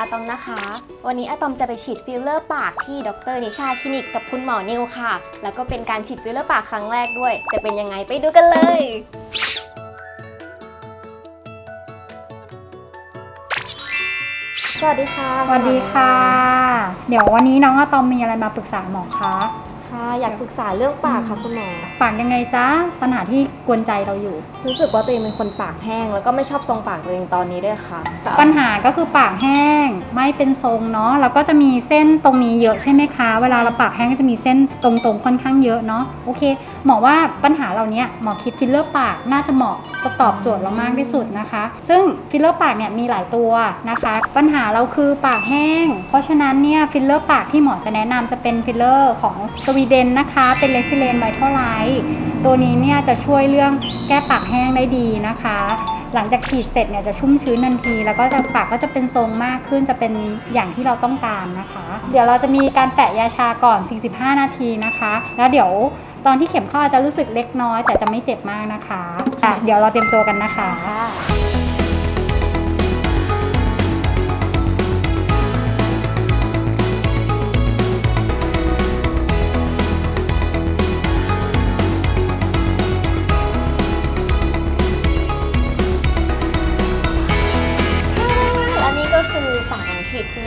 อะตอมนะคะ วันนี้อะตอมจะไปฉีดฟิลเลอร์ปากที่ดรนิชาคลินิกกับคุณหมอนิวค่ะ แล้วก็เป็นการฉีดฟิลเลอร์ปากครั้งแรกด้วย จะเป็นยังไงไปดูกันเลยสวัสดีค่ะสวัสดีค่ะ เดี๋ยววันนี้น้องอะตอมมีอะไรมาปรึกษาหมอคะค่ะ อยากปรึกษาเรื่องปากค่ะคุณหมอ ปากยังไงจ๊ะปัญหาที่ก วนใจเราอยู่ รู้สึกว่าตัวเองเป็นคนปากแห้ง แล้วก็ไม่ชอบทรงปากตัวเองตอนนี้ด้วยค่ะ ปัญหาก็คือปากแห้งไม่เป็นทรงเนาะแล้วก็จะมีเส้นตรงนี้เยอะใช่ไหมคะ เวลาเราปากแห้งก็จะมีเส้นตรงๆค่อนข้างเยอะเนาะโอเคหมอว่าปัญหาเหล่านี้หมอคิดฟิลเลอร์ปากน่าจะเหมาะจะตอบโจทย์เรามากที่สุดนะคะ ซึ่งฟิลเลอร์ปากเนี่ยมีหลายตัวนะคะ ปัญหาเราคือปากแห้ง เพราะฉะนั้นเนี่ยฟิลเลอร์ปากที่หมอจะแนะนำจะเป็นฟิลเลอร์ของสวีเดนนะคะ เป็นเลซิเลนไวท์เท่าไลท์ตัวนี้เนี่ยจะช่วยเรื่องแก้ปากแห้งได้ดีนะคะ หลังจากฉีดเสร็จเนี่ยจะชุ่มชื้นทันที แล้วก็จะปากก็จะเป็นทรงมากขึ้นจะเป็นอย่างที่เราต้องการนะคะ เดี๋ยวเราจะมีการแปะยาชาก่อน 45 นาทีนะคะ แล้วเดี๋ยวตอนที่เข็มเข้าอาจจะรู้สึกเล็กน้อย แต่จะไม่เจ็บมากนะคะอะเดี๋ยวเราเตรียมตัวกันนะคะและ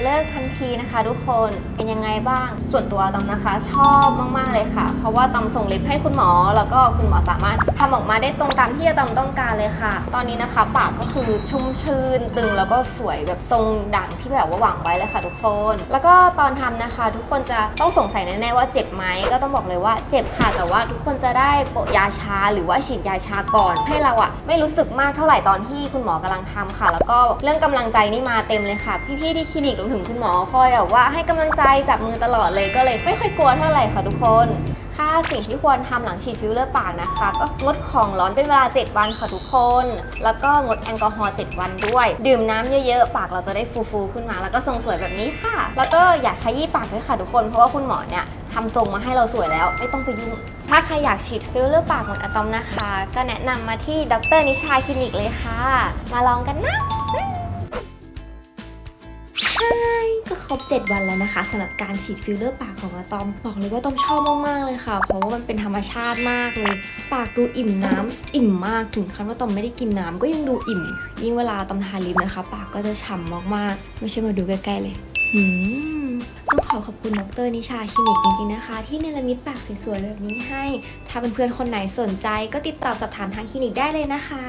เลอร์ทันทีนะคะ ทุกคนเป็นยังไงบ้าง ส่วนตัวตอมนะคะ ชอบมากๆเลยค่ะ เพราะว่าตอมส่งลิปให้คุณหมอ แล้วก็คุณหมอสามารถทำออกมาได้ตรงตามที่ตอมต้องการเลยค่ะ ตอนนี้นะคะ ปากก็คือชุ่มชื่น ตึงแล้วก็สวยแบบทรงดังที่แบบว่าหวังไว้เลยค่ะ ทุกคน แล้วก็ตอนทำนะคะ ทุกคนจะต้องสงสัยแน่ๆว่าเจ็บไหมก็ต้องบอกเลยว่าเจ็บค่ะแต่ว่าทุกคนจะได้โปะยาชาหรือว่าฉีดยาชาก่อน ให้เราอะไม่รู้สึกมากเท่าไหร่ตอนที่คุณหมอกำลังทำค่ะ แล้วก็เรื่องกำลังใจนี่มาเต็มเลยค่ะพี่ๆที่คลินิกรวมถึงคุณหมอคอยแบบว่าให้กำลังใจจับมือตลอดเลยก็เลยไม่ค่อยกลัวเท่าไหร่ค่ะทุกคนค่าสิ่งที่ควรทำหลังฉีดฟิลเลอร์ปากนะคะ ก็งดของร้อนเป็นเวลา 7 วันค่ะทุกคน แล้วก็งดแอลกอฮอล์7วันด้วย ดื่มน้ำเยอะๆ ปากเราจะได้ฟูๆขึ้นมา แล้วก็ทรงสวยแบบนี้ค่ะ แล้วก็อยากขยี้ปากด้วยค่ะทุกคน เพราะว่าคุณหมอเนี่ยทำทรงมาให้เราสวยแล้วไม่ต้องไปยุ่ง ถ้าใครอยากฉีดฟิลเลอร์ปากหมือนอะตอมนะคะ ก็แนะนำมาที่ดรนิชาคลินิกเลยค่ะ มาลองกันนะ บ 7 วันแล้วนะคะสำหรับการฉีดฟิลเลอร์ปากของอะตอม บอกเลยว่าตอมชอบมากๆเลยค่ะ เพราะว่ามันเป็นธรรมชาติมากเลย ปากดูอิ่มน้ำอิ่มมากถึงขั้นว่าตอมไม่ได้กินน้ำก็ยังดูอิ่ม ยิ่งเวลาตอมทาลิปนะคะ ปากก็จะฉ่ำมากๆ ไม่ใช่มาดูใกล้ๆเลยหืมต้องขอขอบคุณดรนิชาคลินิกจริงๆนะคะ ที่เนรมิตปากสวยๆแบบนี้ให้ ถ้าเพื่อนๆคนไหนสนใจก็ติดต่อสอบถามทางคลินิกได้เลยนะคะ